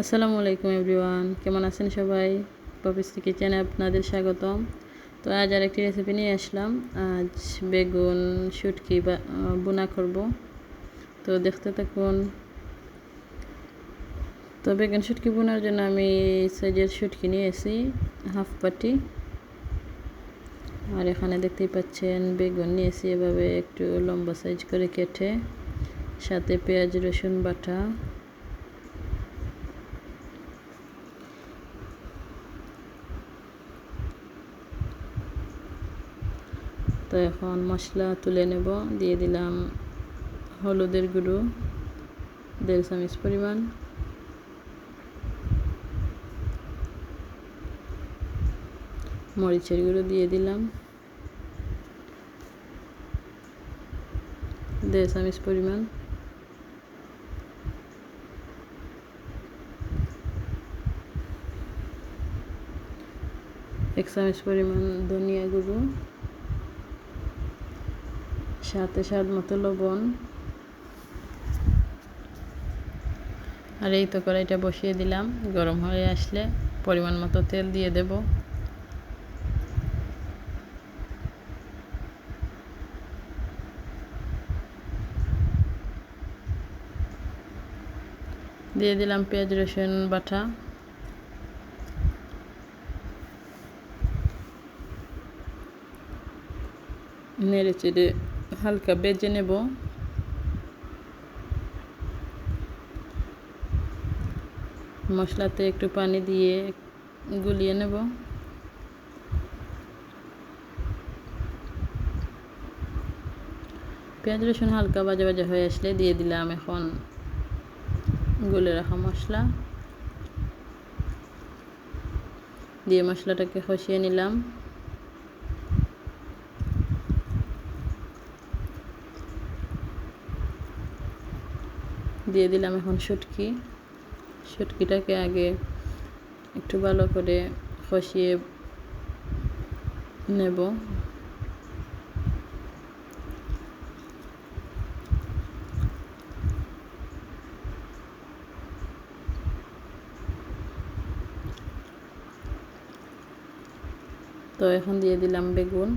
আসসালামু আলাইকুম এভরিওয়ান, কেমন আছেন সবাই? পপিস কিচেনে আপনাদের স্বাগতম। তো আজ আর একটি রেসিপি নিয়ে আসলাম। আজ বেগুন, শুটকি বা বোনা করব। তো দেখতে থাকুন। তো বেগুন, শুটকি বোনার জন্য আমি সাইজের শুটকি নিয়েছি, হাফ পাটি আর এখানে দেখতেই পাচ্ছেন, বেগুন নিয়েছি এভাবে একটু লম্বা সাইজ করে কেটে, সাথে পেঁয়াজ, রসুন বাটা। তো এখন মশলা তুলে নেব, দিয়ে দিলাম হলুদের গুঁড়ো, দেড় চামচ পরিমাণ। মরিচের গুঁড়ো দিয়ে দিলাম। দেড় চামচ পরিমাণ। এক চামচ পরিমাণ ধনিয়া গুঁড়ো। সাথে স্বাদ মতো লবণ। আর এই তো কড়াইটা বসিয়ে দিলাম। গরম হয়ে আসলে পরিমাণ মতো তেল দিয়ে দেব। দিয়ে দিলাম পেঁয়াজ, রসুন বাটা। নেড়ে চেড়ে হালকা বেজে নেব। মশলাতে একটু পানি দিয়ে গুলিয়ে নেব। পেঁয়াজ রসুন হালকা বাজা বাজা হয়ে আসলে দিয়ে দিলাম এখন গুলে রাখা মশলা। দিয়ে মশলাটাকে কষিয়ে নিলাম। দিয়ে দিলাম এখন শুটকি। শুটকিটাকে আগে একটু ভালো করে কষিয়ে নেব। তো এখন দিয়ে দিলাম বেগুন।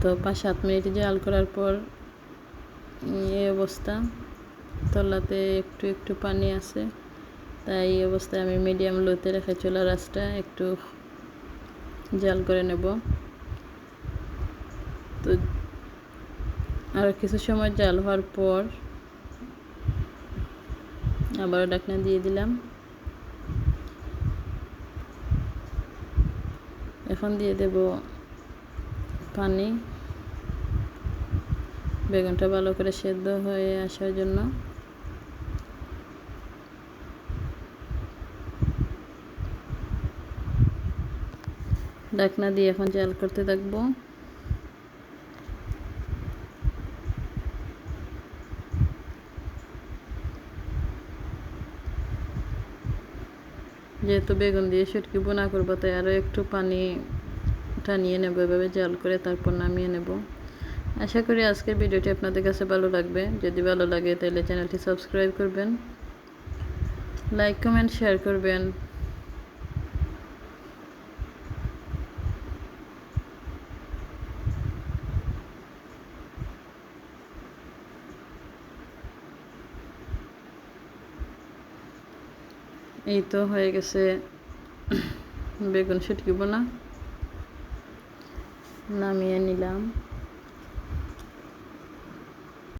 তো পাঁচ সাত মিনিট জাল করার পর এই অবস্থা। তলাতে একটু একটু পানি আছে। তাই এই অবস্থায় আমি মিডিয়াম লোতে রেখে চোলা রাসটা একটু জাল করে নেব। তো আর কিছু সময় জাল হওয়ার পর আবার ডাকনা দিয়ে দিলাম। এখন দিয়ে দেব পানি বেগুনটা ভালো করে সেদ্ধ হয়ে আসার জন্য। ডাকনা দিয়ে এখন জাল করতে থাকব। যেহেতু বেগুন দিয়ে শুটকি বোনা করব, তাই আরও একটু পানি টানিয়ে নেব, এভাবে জাল করে তারপর নামিয়ে নেব। আশা করি আজকের ভিডিওটি আপনাদের কাছে ভালো লাগবে। যদি ভালো লাগে তাহলে চ্যানেলটি সাবস্ক্রাইব করবেন, লাইক, কমেন্ট, শেয়ার করবেন। এই তো হয়ে গেছে বেগুন শুটকি বোনা নামিয়ে নিলাম।